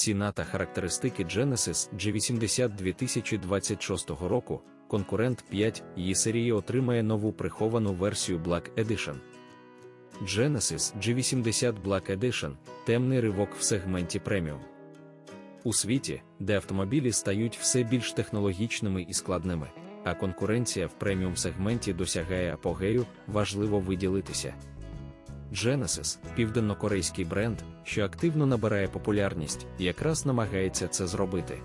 Ціна та характеристики Genesis G80 2026 року. Конкурент 5 її серії отримає нову приховану версію Black Edition. Genesis G80 Black Edition темний ривок в сегменті преміум. У світі, де автомобілі стають все більш технологічними і складними, а конкуренція в преміум сегменті досягає апогею, важливо виділитися. Genesis – південнокорейський бренд, що активно набирає популярність, якраз намагається це зробити.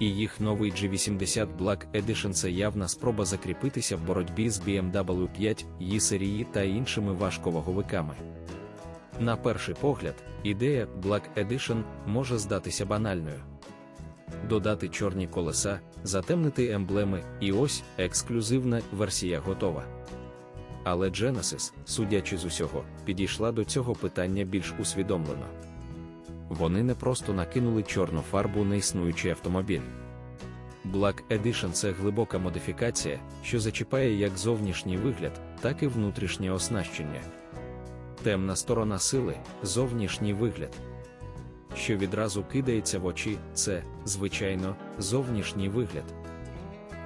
І їх новий G80 Black Edition це явна спроба закріпитися в боротьбі з BMW 5, її серії та іншими важковаговиками. На перший погляд, ідея Black Edition може здатися банальною. Додати чорні колеса, затемнити емблеми, і ось ексклюзивна версія готова. Але Genesis, судячи з усього, підійшла до цього питання більш усвідомлено. Вони не просто накинули чорну фарбу на існуючий автомобіль. Black Edition це глибока модифікація, що зачіпає як зовнішній вигляд, так і внутрішнє оснащення. Темна сторона сили зовнішній вигляд. Що відразу кидається в очі, це, звичайно, зовнішній вигляд.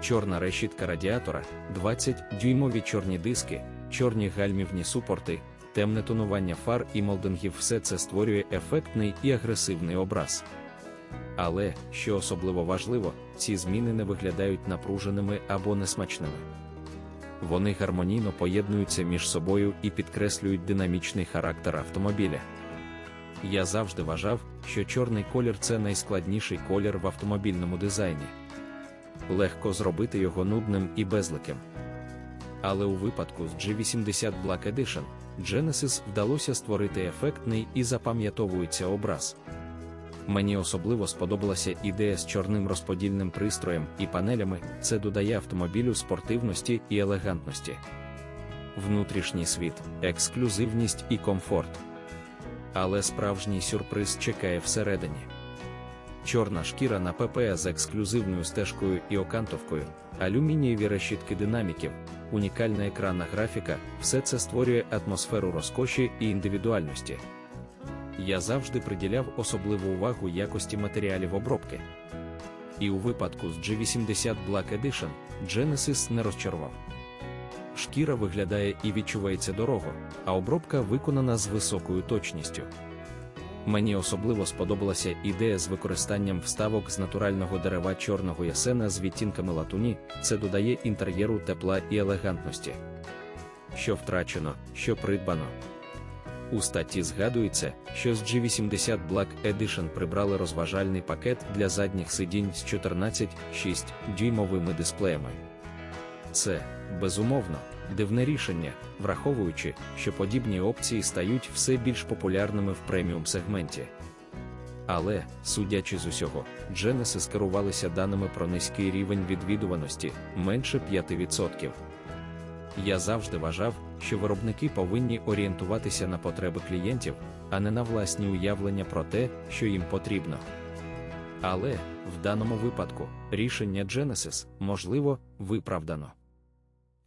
Чорна решітка радіатора, 20-дюймові чорні диски, чорні гальмівні супорти, темне тонування фар і молдингів все це створює ефектний і агресивний образ. Але, що особливо важливо, ці зміни не виглядають напруженими або несмачними. Вони гармонійно поєднуються між собою і підкреслюють динамічний характер автомобіля. Я завжди вважав, що чорний колір це найскладніший колір в автомобільному дизайні. Легко зробити його нудним і безликим. Але у випадку з G80 Black Edition Genesis вдалося створити ефектний і запам'ятовується образ. Мені особливо сподобалася ідея з чорним розподільним пристроєм і панелями, це додає автомобілю спортивності і елегантності. Внутрішній світ, ексклюзивність і комфорт. Але справжній сюрприз чекає всередині. Чорна шкіра на ПП з ексклюзивною стежкою і окантовкою, алюмінієві решітки динаміків, унікальна екранна графіка, все це створює атмосферу розкоші і індивідуальності. Я завжди приділяв особливу увагу якості матеріалів обробки. І у випадку з G80 Black Edition Genesis не розчарував. Шкіра виглядає і відчувається дорого, а обробка виконана з високою точністю. Мені особливо сподобалася ідея з використанням вставок з натурального дерева чорного ясена з відтінками латуні, це додає інтер'єру тепла і елегантності. Що втрачено, що придбано. У статті згадується, що з G80 Black Edition прибрали розважальний пакет для задніх сидінь з 14,6 дюймовими дисплеями. Це, безумовно, дивне рішення, враховуючи, що подібні опції стають все більш популярними в преміум сегменті. Але, судячи з усього, Genesis керувалися даними про низький рівень відвідуваності менше 5%. Я завжди вважав, що виробники повинні орієнтуватися на потреби клієнтів, а не на власні уявлення про те, що їм потрібно. Але, в даному випадку, рішення Genesis, можливо, виправдано.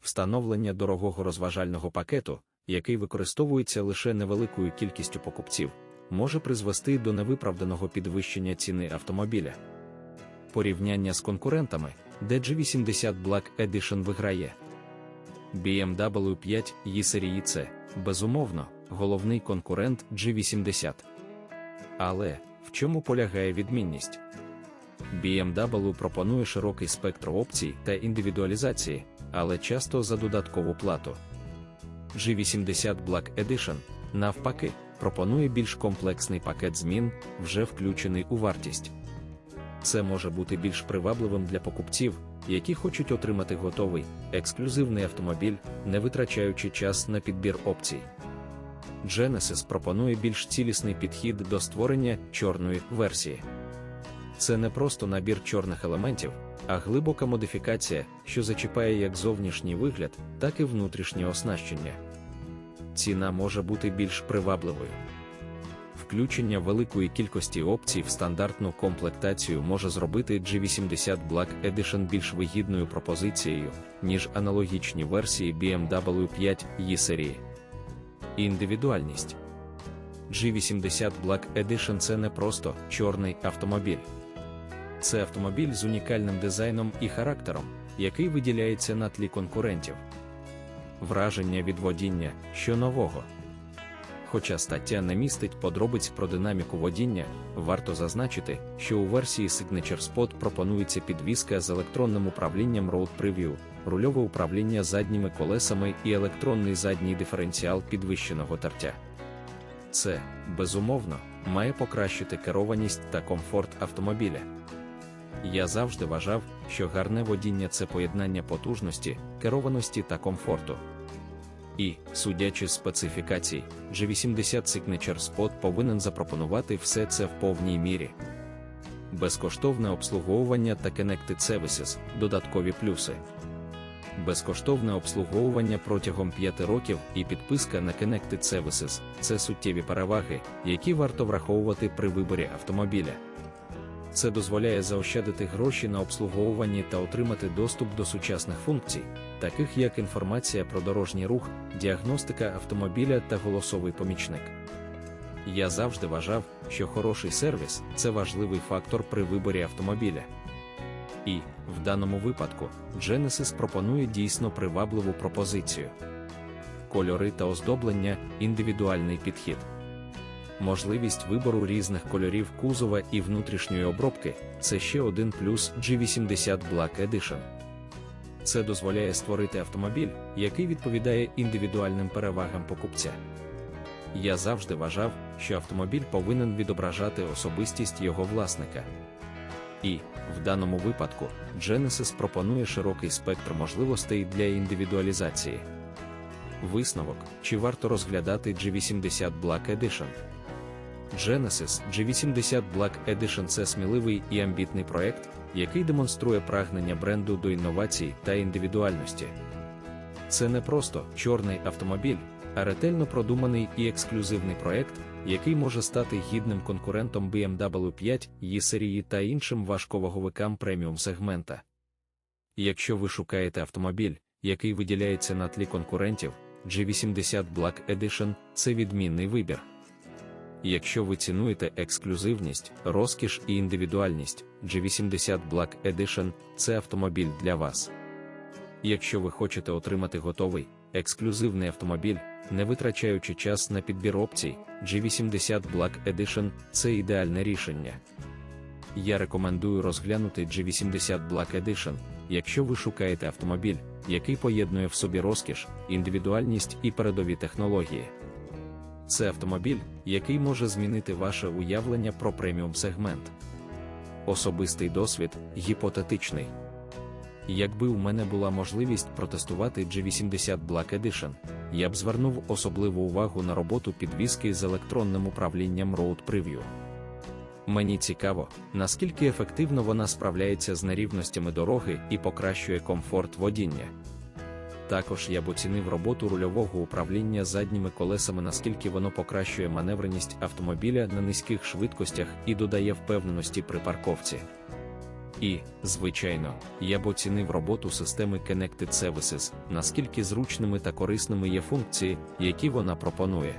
Встановлення дорогого розважального пакету, який використовується лише невеликою кількістю покупців, може призвести до невиправданого підвищення ціни автомобіля. Порівняння з конкурентами, де G80 Black Edition виграє. BMW 5 її серії C, безумовно, головний конкурент G80. Але в чому полягає відмінність? BMW пропонує широкий спектр опцій та індивідуалізації, але часто за додаткову плату. G80 Black Edition, навпаки, пропонує більш комплексний пакет змін, вже включений у вартість. Це може бути більш привабливим для покупців, які хочуть отримати готовий, ексклюзивний автомобіль, не витрачаючи час на підбір опцій. Genesis пропонує більш цілісний підхід до створення чорної версії. Це не просто набір чорних елементів, а глибока модифікація, що зачіпає як зовнішній вигляд, так і внутрішнє оснащення. Ціна може бути більш привабливою. Включення великої кількості опцій в стандартну комплектацію може зробити G80 Black Edition більш вигідною пропозицією, ніж аналогічні версії BMW 5 її серії. Індивідуальність G80 Black Edition це не просто чорний автомобіль. Це автомобіль з унікальним дизайном і характером, який виділяється на тлі конкурентів. Враження від водіння, що нового. Хоча стаття не містить подробиць про динаміку водіння, варто зазначити, що у версії Signature Spot пропонується підвізка з електронним управлінням Road Preview, рульове управління задніми колесами і електронний задній диференціал підвищеного тертя. Це, безумовно, має покращити керованість та комфорт автомобіля. Я завжди вважав, що гарне водіння це поєднання потужності, керованості та комфорту. І, судячи з специфікацій, G80 Signature Spot повинен запропонувати все це в повній мірі. Безкоштовне обслуговування та Connected Services – додаткові плюси. Безкоштовне обслуговування протягом 5 років і підписка на Connected Services – це суттєві переваги, які варто враховувати при виборі автомобіля. Це дозволяє заощадити гроші на обслуговуванні та отримати доступ до сучасних функцій, таких як інформація про дорожній рух, діагностика автомобіля та голосовий помічник. Я завжди вважав, що хороший сервіс це важливий фактор при виборі автомобіля. І, в даному випадку, Genesis пропонує дійсно привабливу пропозицію. Кольори та оздоблення індивідуальний підхід. Можливість вибору різних кольорів кузова і внутрішньої обробки це ще один плюс G80 Black Edition. Це дозволяє створити автомобіль, який відповідає індивідуальним перевагам покупця. Я завжди вважав, що автомобіль повинен відображати особистість його власника. І, в даному випадку, Genesis пропонує широкий спектр можливостей для індивідуалізації. Висновок, чи варто розглядати G80 Black Edition. Genesis G80 Black Edition це сміливий і амбітний проект, який демонструє прагнення бренду до інновацій та індивідуальності. Це не просто чорний автомобіль, а ретельно продуманий і ексклюзивний проект, який може стати гідним конкурентом BMW 5 її серії та іншим важковаговикам преміум сегмента. Якщо ви шукаєте автомобіль, який виділяється на тлі конкурентів, G80 Black Edition це відмінний вибір. Якщо ви цінуєте ексклюзивність, розкіш і індивідуальність, G80 Black Edition це автомобіль для вас. Якщо ви хочете отримати готовий, ексклюзивний автомобіль, не витрачаючи час на підбір опцій, G80 Black Edition це ідеальне рішення. Я рекомендую розглянути G80 Black Edition, якщо ви шукаєте автомобіль, який поєднує в собі розкіш, індивідуальність і передові технології. Це автомобіль, який може змінити ваше уявлення про преміум сегмент. Особистий досвід гіпотетичний. Якби у мене була можливість протестувати G80 Black Edition, я б звернув особливу увагу на роботу підвіски з електронним управлінням Road Preview. Мені цікаво, наскільки ефективно вона справляється з нерівностями дороги і покращує комфорт водіння. Також я б оцінив роботу рульового управління задніми колесами, наскільки воно покращує маневреність автомобіля на низьких швидкостях і додає впевненості при парковці. І, звичайно, я б оцінив роботу системи Connected Services, наскільки зручними та корисними є функції, які вона пропонує.